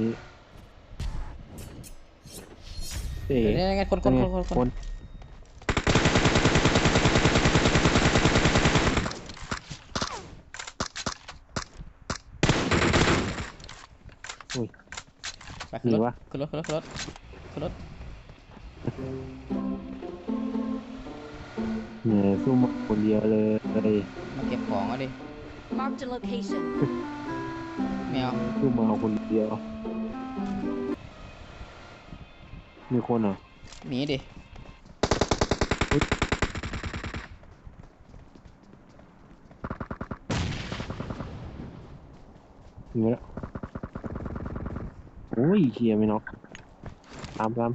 นี่เอ๋เดี๋ยวนี่ไงคนคนคนคนคนอุ้ยไปขึ้นมีรถวะขึ้นรถขึ้นรถขึ้นรถขึ้นรถเนี่ยสู้มาคนเดียวเลยมาเก็บของอะดิ Marked a location. ไม่เอาสู้มาคนเดียว มีคนเหรอหนีดิมีแล้วโอ้ยเชียไม่น็อกตามตาม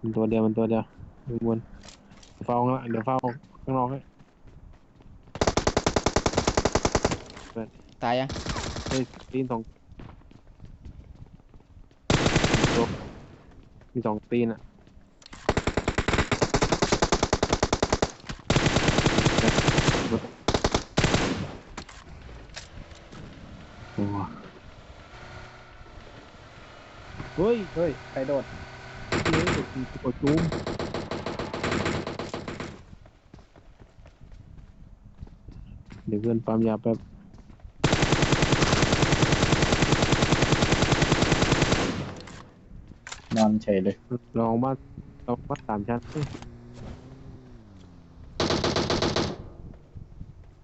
มันตัวเดียวมันตัวเดียวดูบนเฝ้าข้างละเดี๋ยวเฝ้าข้างนอกให้ตายยังเฮ้ยตีนสองตัว มีสองตีนอะโอ้เฮ้ยเฮ้ยใครโดดเฮ้ยกดจูมเดี๋ยวเพื่อนปั๊มยาแป๊บ นอนเฉยเลย ลองบ้านลองบ้านสามชั้นเอ้ย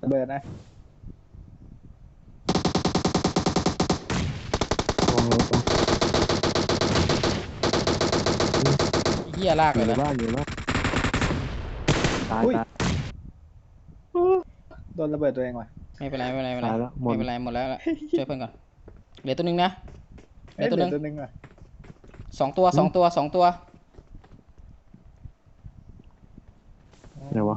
ระเบิดนะลองลองลองเหี้ยลากอเลยู่ยในนะบ้านอยู่ในบ้านตายอุ้ย ตาย โดนระเบิดตัวเองว่ะไม่เป็นไรไม่เป็นไรไม่เป็นไรตายแล้วหมด ไม่เป็นไรหมดแล้วละช่วยเพื่อนก่อนเหลือตัวหนึงนะเหลืเอ้อยตัวหนึงเดี๋ยวตัวหนึงว่ะ สองตัวสองตัวสองตัวไหนวะ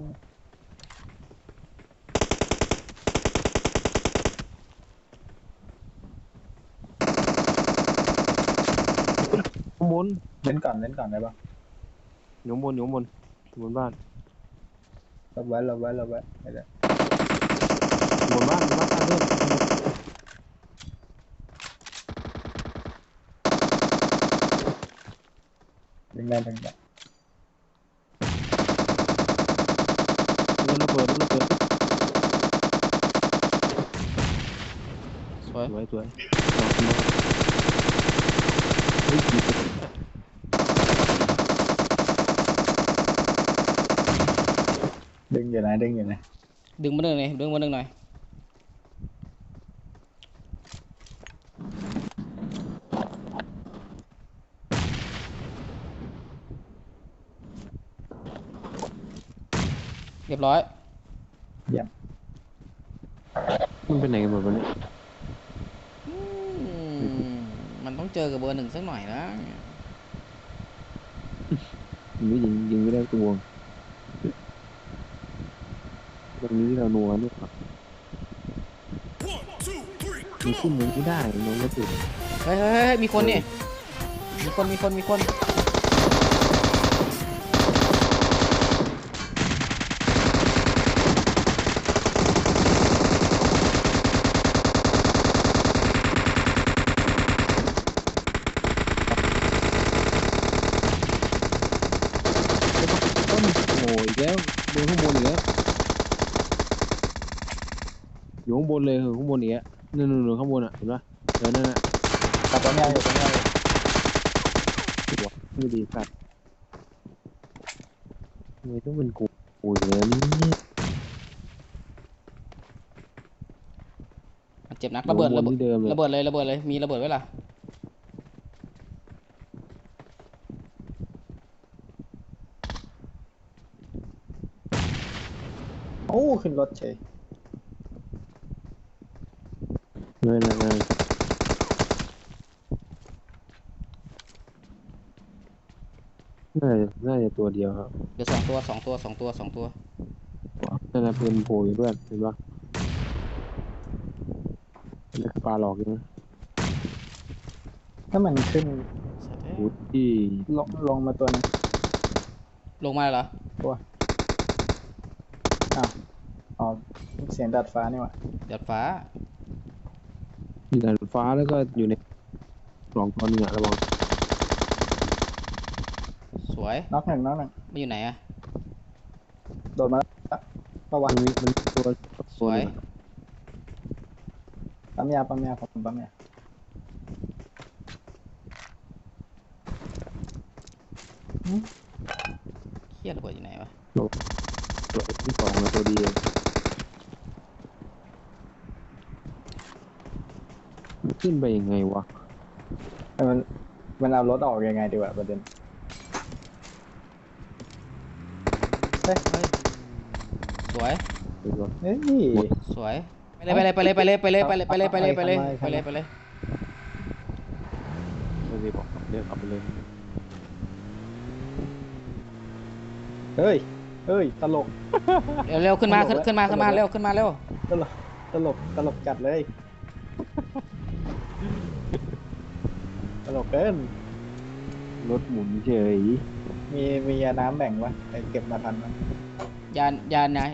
ข้างบนเล่นก่อนเล่นก่อนได้ปะอยู่ข้างบนอยู่ข้างบนอยู่บนบ้านลบไว้ลบไว้ลบไว้เดี๋ยวอยู่บนบ้านบนบ้าน ตั้งเรื่องดึงได้ดึงได้เรื่องระเบิดเรื่องระเบิด สวย สวยสวยนอนนอนเฮ้ยกี่ตัว ดึงอยู่นะดึงอยู่นะ ดึงมาหนึ่งหน่อยดึงมาหนึ่งหน่อย เรียบร้อยมันเป็นไหนกันหมดวะเนี่ยอืมมันต้องเจอกับเบอร์หนึ่งสักหน่อยนะยิงไม่ยิงยิงไม่ได้ตัวงตรงนี้เรานัวเนี่ยครับมันขึ้นมันไม่ได้น้องก็ติดเฮ้ยเฮ้ยเฮ้ยมีคนนี่มีคนมีคนมีคน โอ้ยอีกแล้วบนข้างบนอีกแล้วอยู่ข้างบนเลยเหรอข้างบนอีกแล้วนั่นนู่นๆข้างบนอะเห็นปะเออนั่นน่ะกลับตรงนี้อยู่ตรงนี้อยู่ไม่ดีสัตว์ทำไมต้องเป็นกูโอ้ยแล้วนี่เจ็บนักระเบิดระเบิดที่เดิมเลยระเบิดเลยระเบิดเลยมีระเบิดไว้ล่ะ ขึ้นรถเฉยนั่นนั่นนั่นน่าจะน่าจะตัวเดียวครับเดี๋ยวสองตัวสองตัวสองตัวสองตัวนั่นน่ะเป็นโผล่อยู่ด้วยเห็นปะนั่นคือปลาหลอกใช่ไหมถ้ามันขึ้นหูที่ลงลงมาตัวหนึงลงมาเหรออ้าว อ๋อเสียงดัดฟ้านี่หว่ะเดือดฟ้าอยู่ดาดฟ้าแล้วก็อยู่ในสองตัวเนี่ยระวังสวยน็อกหนึ่งน็อกหนึ่งมันอยู่ไหนอะโดนมาแล้วระวัมังนมีมันตัวสวย ปั๊มยาปั๊มยาผมปั๊มยาเครียดระเบิดอยู่ไหนวะตัวที่สองนะตัวดีเลยมัน ขึ้นไปยังไงวะเอ้ยมันมันเอารถออกยังไงดีกว่าประเด็น เฮ้ยสวยเดี๋ยวก่อนเฮ้ย สวย ไปเลยไปเลยไปเลยไปเลยไปเลยไปเลยไปเลยไปเลยไปเลยไปเลยไปเลยไม่ได้บอกเดี๋ยวเอาไปเลยเฮ้ย เฮ้ย ตลก เร็วเร็วขึ้นมาขึ้นขึ้นมาขึ้นมาเร็วขึ้นมาเร็ว ตลก ตลก ตลกจัดเลย ลกเกิน รถหมุนเฉยมีมียาน้ำแบ่งวะไปเก็บมาทันมั้ยยานยานนะ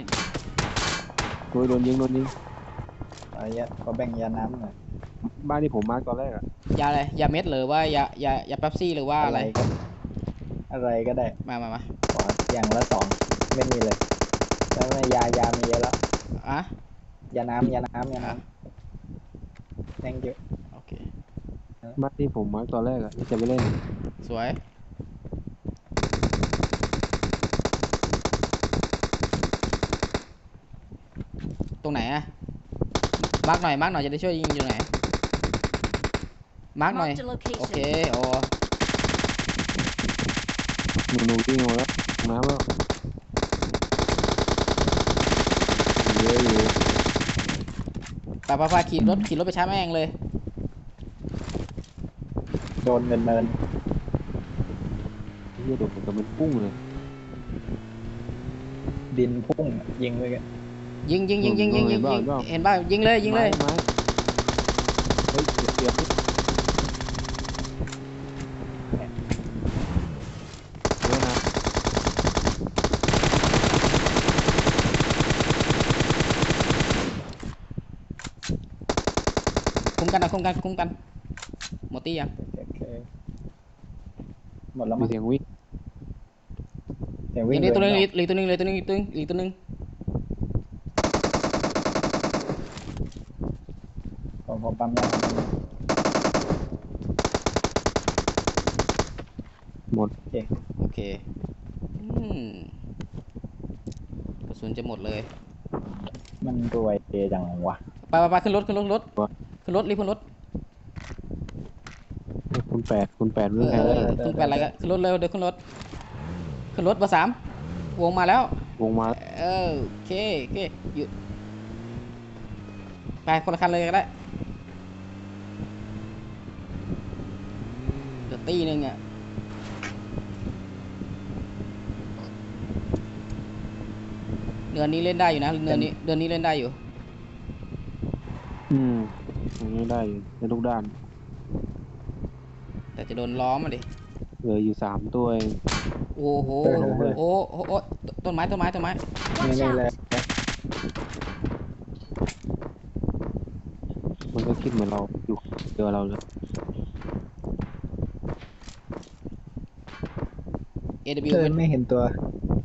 ตัวโดนยิงโดนยิงขออนุญาตขอแบ่งยาน้ำหน่อยบ้านที่ผมมาร์กตอนแรกอะยาอะไรยาเม็ดหรือว่ายายายาเป๊ปซี่หรือว่าอะไรก็อะไรก็ได้มามามาขออย่างละสองไม่มีเลย แล้วไม่ยายามีเยอะแล้ว อะยาน้ำยาน้ำยาน้ำ thank you โอเค บ้านที่ผมมาร์กตอนแรกอะที่จะไปเล่น สวย ตรงไหนอะมาร์กหน่อยมาร์กหน่อยจะได้ช่วยยิงอยู่ไหนมาร์กหน่อย Marked a โอเค location. โอ้หนูหนูวิ่งเอาแล้วน้ำแล้วเยอะอยู่ปาปาปาขี่รถขี่รถไปช้าแม่งเลย โดนเนินเนินเฮียโดดเหมือนกับมันปุ้งเลย ดินพุ่งยิงไปกันยิงยิงยิงยิงยิงยิงยิงเห็นป่ะยิงเลยยิงเลย ไม้ไม้เฮ้ยเดี๋ยวเดี๋ยวนี่เดี๋ยวนะคุ้มกันนะคุ้มกันคุ้มกันหมดตียังโอเค หมดแล้วมีมั้งเสียงวิ่งเสียงเหวิ่งลือตัวหนึงเดิเหลือตัวหนึงเหลือตัวหนึงเหลือตัวหนึงเหลือตัวหนึงผมผมปั๊มยาหมดโอเคอืมกระสุนจะหมดเลยมันรวยเอจังวะไปไปไปขึ้นรถขึ้นรถขึ้นรถขึ้นรถรีบขึ้นรถ คุณแปดคุณแปดเอเรื่องอใครเอได้อขึ้นไปอะไรกันขึ้นรถเร็วเดี๋ยวขึ้นรถขึ้นรถเบอร์สามวงมาแล้ว วงมาเออโอเคโอเคหยุดไปคนละคันเลยก็ได้เดี๋ยวตีหนึงอะเดือนนี้เล่นได้อยู่นะเดือนนี้เดือนนี้เล่นได้อยู่ อืมอย่างนี้ได้อยู่ในทุกด้าน แต่จะโดนล้อมมาดิ เหลืออยู่สามตัวเอง โอ้โหเออเออโอ้โห โอ้โหต้นไม้ ต้นไม้ ต้นไม้นี่ Watch นี่ out. เลยมันก็คิดเหมือนเราอยู่เจอเราเลยเอ w เออเป็นไม่เห็นตัว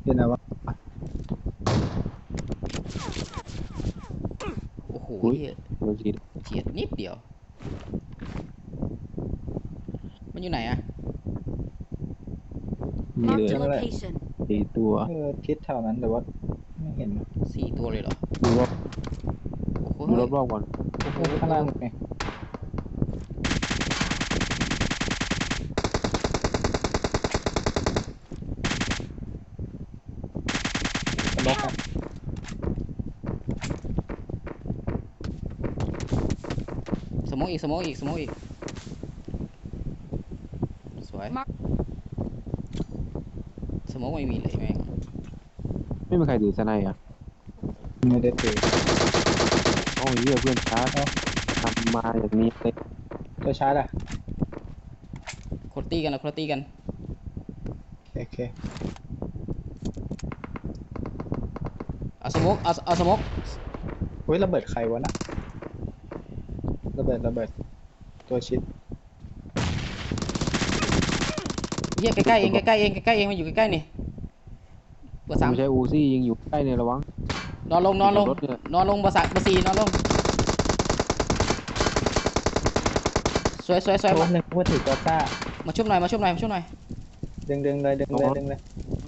อยู่ไหนวะโอ้โหอุ๊ย เหี้ยมันสีเฉียดนิดเดียว มันอยู่ไหนอะมีเหลื Marked อ a location. สี่ตัวเออทิศแถวนั้นแต่ว่าไม่เห็นสี่ตัวเลยเหรอดูรอบโอ้โหดูรอบๆก่อนโอ้โหข้างล่างไงกระลกอะสมองอีกสมองอีกสมองอีก สวย Mark สมองไม่มีเลยแม่งไม่มีใครถือสไนด์อะไม่ได้ถือโอ้ยเหี้ยเพื่อนชาร์จทำมาอย่างนี้เลยตัวชาร์จอะโคตรตีกันนะโคตรตีกันโอเคเอาสมองเอาเอาสมองอุ้ยระเบิดใครวะน่ะระเบิดระเบิดตัวชิดเฮียใกล้ๆเองใกล้ๆเองใกล้ๆเองมันอยู่ใกล้ๆนี่เบอร์สามไม่ใช่อูซี่ยิงอยู่ใกล้เนี่ยระวังนอนลงนอนลง รถเนี่ยนอนลงเบอร์สามเบอร์สี่นอนลง สวยสวยสวยโอ้มาหนึ่งพูดถึงตัวต้ามาชุบหน่อยมาชุบหน่อยมาชุบหน่อย ดึงดึงเลยดึงเลยดึงเลย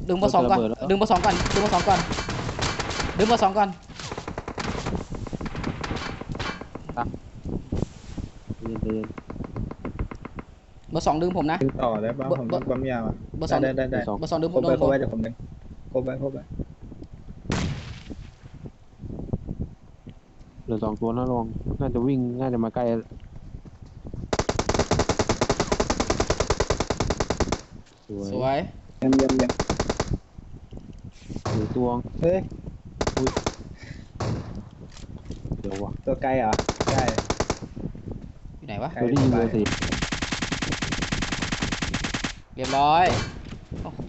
ดึงเบอร์สองก่อน ดึงเบอร์สองก่อน ดึงเบอร์สองก่อน ดึงเบอร์สองก่อนเย็นเย็นเบอร์สองดึงผมนะ ดึงต่อได้ป่ะเบอร์ผมเบอต้ร์องปั๊มยาอะเบอร์สองได้ได้ได้สองเบอร์สองดึงผครมบโดไปนครผบมไปเดี๋ยวผมดึง ครบไปครบไปเหลือสองตัวนะลองน่าจะวิ่งน่าจะมาใกล้สวยสวยเยี่ยมเยี่ยมเยี่ยมหรือตัวงเฮ้ยเดี๋ยววะตัวไกลเหรอใช่อยู่ไหนวะไกลตัวที่ยิงเบอร์สี่เรียบร้อย โอ้โห